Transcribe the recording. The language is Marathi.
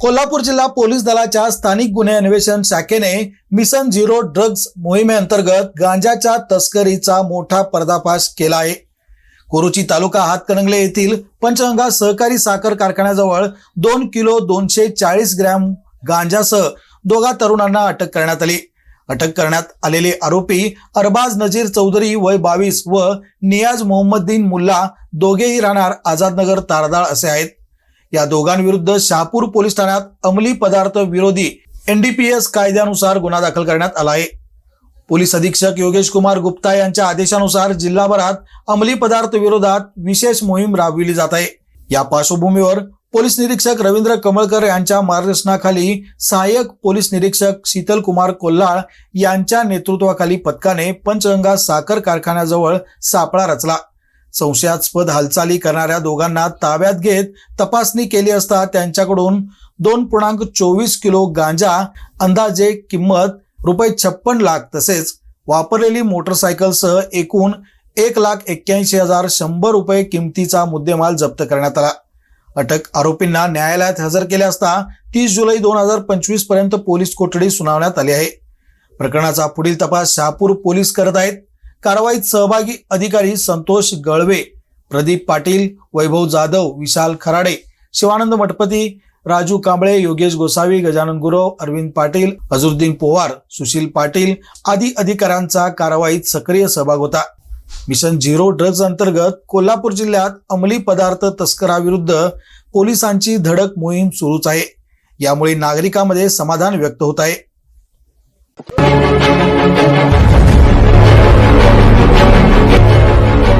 कोल्हापूर जिल्हा पोलीस दलाच्या स्थानिक गुन्हे अन्वेषण शाखेने मिशन झिरो ड्रग्ज मोहिमेअंतर्गत गांजाच्या तस्करीचा मोठा पर्दाफाश केला आहे. कुरुची तालुका हातकणंगले येथील पंचगंगा सहकारी साखर कारखान्याजवळ दोन किलो दोनशे चाळीस ग्रॅम गांजासह दोघा तरुणांना अटक करण्यात आली. अटक करण्यात आलेले आरोपी अरबाज नजीर चौधरी वय बावीस व नियाज मोहम्मदीन मुल्ला दोघेही राहणार आझादनगर तारदाळ असे आहेत. या दोघांविरुद्ध शहापूर पोलीस ठाण्यात अंमली पदार्थ विरोधी एनडीपीएस कायद्यानुसार गुन्हा दाखल करण्यात आला आहे. पोलीस अधीक्षक योगेश कुमार गुप्ता यांच्या आदेशानुसार जिल्हाभरात अंमली पदार्थ विरोधात विशेष मोहीम राबविली जात आहे. या पार्श्वभूमीवर पोलीस निरीक्षक रवींद्र कमळकर यांच्या मार्गदर्शनाखाली सहाय्यक पोलीस निरीक्षक शीतल कुमार कोल्हाळ यांच्या नेतृत्वाखाली पथकाने पंचगंगा साखर कारखान्याजवळ सापळा रचला. संशयास्पद हालचाली करणाऱ्या दोघांना ताब्यात घेत तपासणी केली असता त्यांच्याकडून दोन पूर्णांक चोवीस किलो गांजा अंदाजे किंमत रुपये छप्पन लाख तसेच वापरलेली मोटरसायकलसह एकूण एक लाख एक्क्याऐंशी हजार शंभर रुपये किमतीचा मुद्देमाल जप्त करण्यात आला. अटक आरोपींना न्यायालयात हजर केले असता तीस जुलै दोन हजार पंचवीसपर्यंत पोलीस कोठडी सुनावण्यात आली आहे. प्रकरणाचा पुढील तपास शहापूर पोलीस करत आहेत. कारवाईत सहभागी अधिकारी संतोष गळवे प्रदीप पाटील वैभव जाधव विशाल खराडे शिवानंद मठपती राजू कांबळे योगेश गोसावी गजानन गुरव अरविंद पाटील अजुद्दीन पोवार सुशील पाटील आदी अधिकाऱ्यांचा कारवाईत सक्रिय सहभाग होता. मिशन झिरो ड्रग्ज अंतर्गत कोल्हापूर जिल्ह्यात अंमली पदार्थ तस्कराविरुद्ध पोलिसांची धडक मोहीम सुरूच आहे. यामुळे नागरिकांमध्ये समाधान व्यक्त होत आहे.